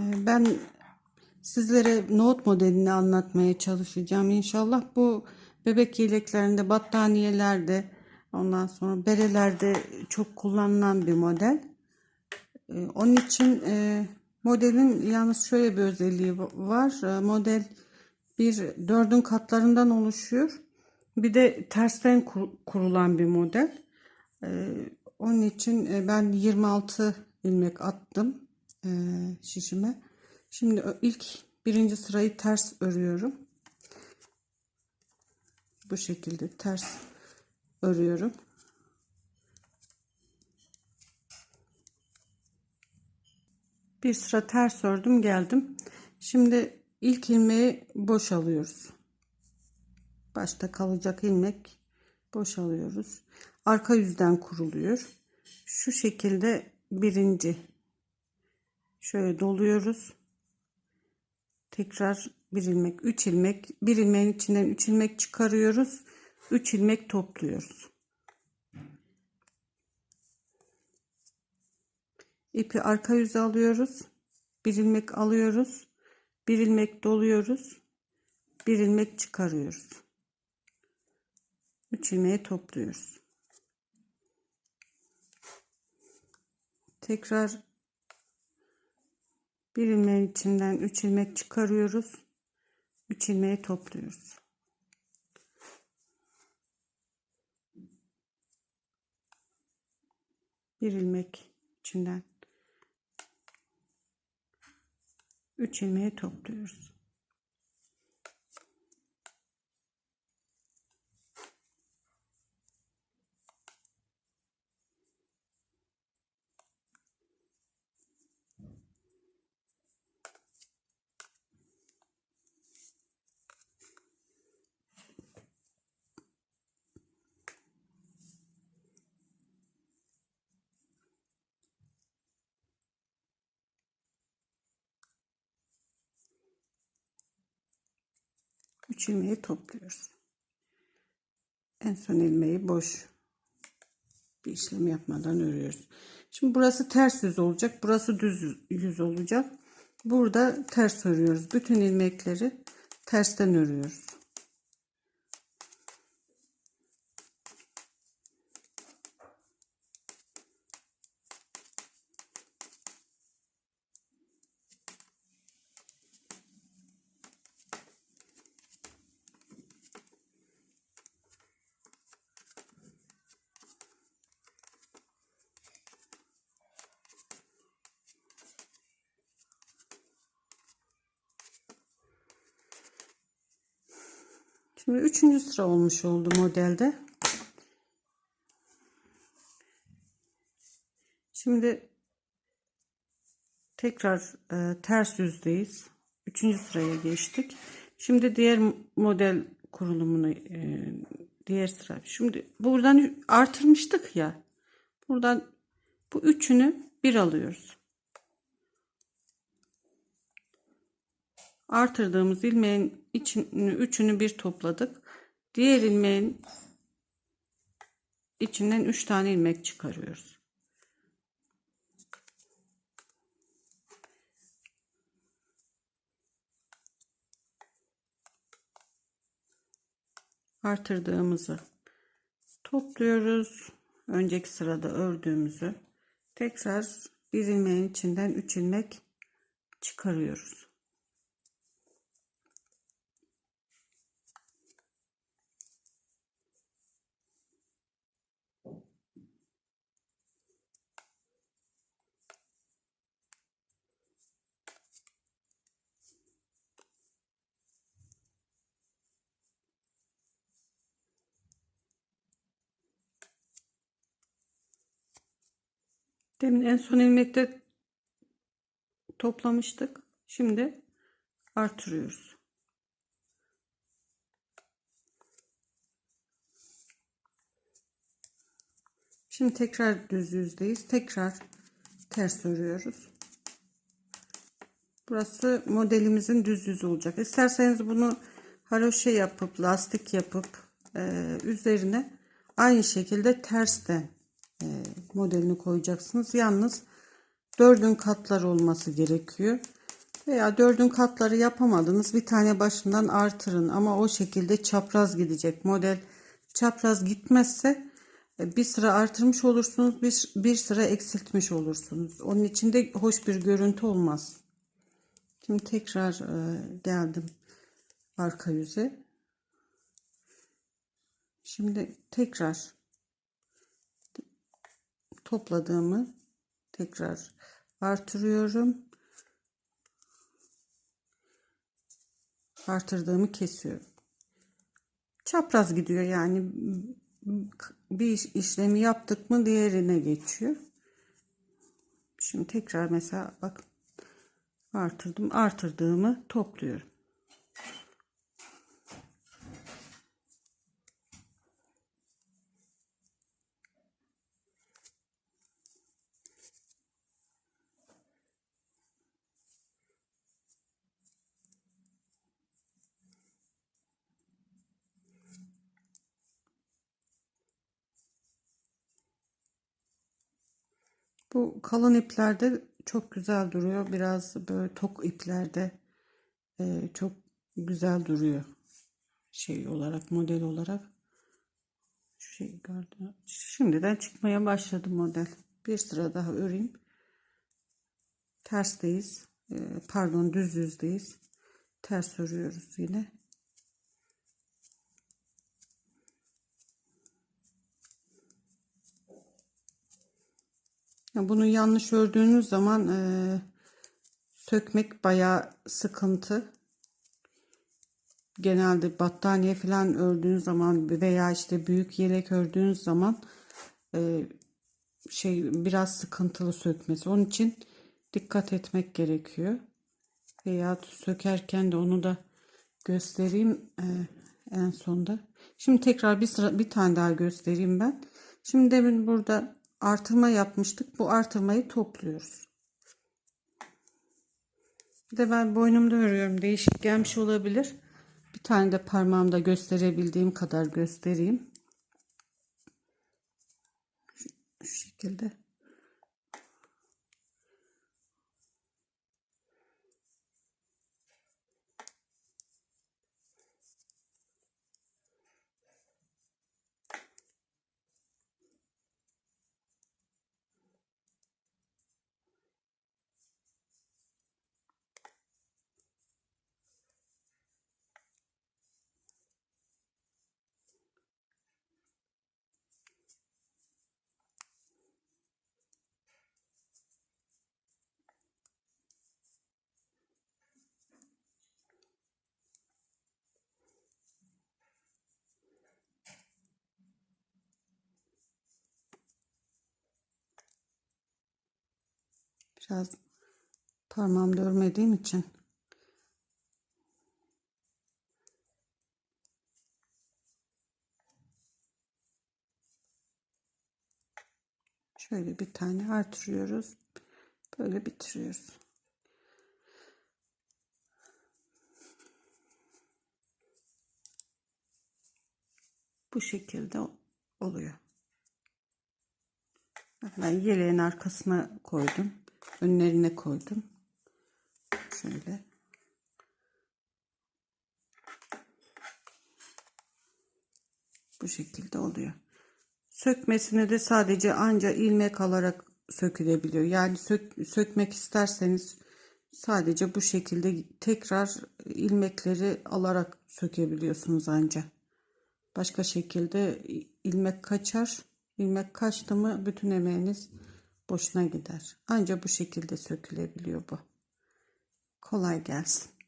Ee, Ben sizlere nohut modelini anlatmaya çalışacağım inşallah. Bu bebek yeleklerinde, battaniyelerde, ondan sonra berelerde çok kullanılan bir model. Ee, Onun için e, modelin yalnız şöyle bir özelliği var. E, Model bir dördün katlarından oluşuyor. Bir de tersten kur- kurulan bir model. Ee, Onun için e, ben 26 ilmek attım e, şişime. Şimdi ilk birinci sırayı ters örüyorum. Bu şekilde ters örüyorum. Bir sıra ters ördüm geldim. Şimdi ilk ilmeği boş alıyoruz. Başta kalacak ilmek boş alıyoruz. Arka yüzden kuruluyor. Şu şekilde birinci şöyle doluyoruz. Tekrar bir ilmek, üç ilmek, bir ilmeğin içinden üç ilmek çıkarıyoruz. Üç ilmek topluyoruz. İpi arka yüze alıyoruz. Bir ilmek alıyoruz. Bir ilmek doluyoruz. Bir ilmek çıkarıyoruz. Üç ilmeği topluyoruz. Tekrar bir ilmeğin içinden üç ilmek çıkarıyoruz. Üç ilmeği topluyoruz. Bir ilmek içinden üç ilmeği topluyoruz. Üç ilmeği topluyoruz. En son ilmeği boş bir işlem yapmadan örüyoruz. Şimdi burası ters yüz olacak. Burası düz yüz olacak. Burada ters örüyoruz. Bütün ilmekleri tersten örüyoruz. Şimdi üçüncü sıra olmuş oldu modelde. Şimdi tekrar e, ters yüzdeyiz. Üçüncü sıraya geçtik. Şimdi diğer model kurulumunu e, diğer sıra. Şimdi buradan artırmıştık ya. Buradan bu üçünü bir alıyoruz. Artırdığımız ilmeğin içini üçünü bir topladık. Diğer ilmeğin içinden üç tane ilmek çıkarıyoruz. Artırdığımızı topluyoruz. Önceki sırada ördüğümüzü tekrar bir ilmeğin içinden üç ilmek çıkarıyoruz. Demin en son ilmekte toplamıştık. Şimdi artırıyoruz. Şimdi tekrar düz yüzdeyiz. Tekrar ters örüyoruz. Burası modelimizin düz yüzü olacak. İsterseniz bunu haroşe yapıp lastik yapıp e, üzerine aynı şekilde tersten modelini koyacaksınız. Yalnız dördün katlar olması gerekiyor. Veya dördün katları yapamadınız. Bir tane başından artırın ama o şekilde çapraz gidecek. Model çapraz gitmezse e, bir sıra artırmış olursunuz. Bir, bir sıra eksiltmiş olursunuz. Onun için de hoş bir görüntü olmaz. Şimdi tekrar e, geldim arka yüze. Şimdi tekrar topladığımı tekrar artırıyorum. Artırdığımı kesiyorum. Çapraz gidiyor yani bir iş- işlemi yaptık mı diğerine geçiyor. Şimdi tekrar mesela bak artırdım. Artırdığımı topluyorum. Bu kalın iplerde çok güzel duruyor. Biraz böyle tok iplerde e, çok güzel duruyor. Şey olarak, model olarak. Şu şey gördüm. Şimdiden çıkmaya başladı model. Bir sıra daha öreyim. Tersteyiz. E, pardon düz yüzdeyiz. Ters örüyoruz yine. Bunu yanlış ördüğünüz zaman e, sökmek bayağı sıkıntı. Genelde battaniye falan ördüğünüz zaman veya işte büyük yelek ördüğünüz zaman e, şey biraz sıkıntılı sökmesi. Onun için dikkat etmek gerekiyor. Veya sökerken de onu da göstereyim e, en sonda. Şimdi tekrar bir sıra bir tane daha göstereyim ben. Şimdi demin burada artırma yapmıştık. Bu artırmayı topluyoruz. Bir de ben boynumda örüyorum. Değişik gelmiş olabilir. Bir tane de parmağımda gösterebildiğim kadar göstereyim. Şu, şu şekilde. Biraz parmağımda örmediğim için şöyle bir tane artırıyoruz. Böyle bitiriyoruz. Bu şekilde oluyor. Ben yeleğin arkasına koydum. Önlerine koydum. Şöyle. Bu şekilde oluyor. Sökmesine de sadece anca ilmek alarak sökülebiliyor. Yani sök, sökmek isterseniz sadece bu şekilde tekrar ilmekleri alarak sökebiliyorsunuz anca. Başka şekilde ilmek kaçar. İlmek kaçtı mı bütün emeğiniz boşuna gider. Anca bu şekilde sökülebiliyor bu. Kolay gelsin.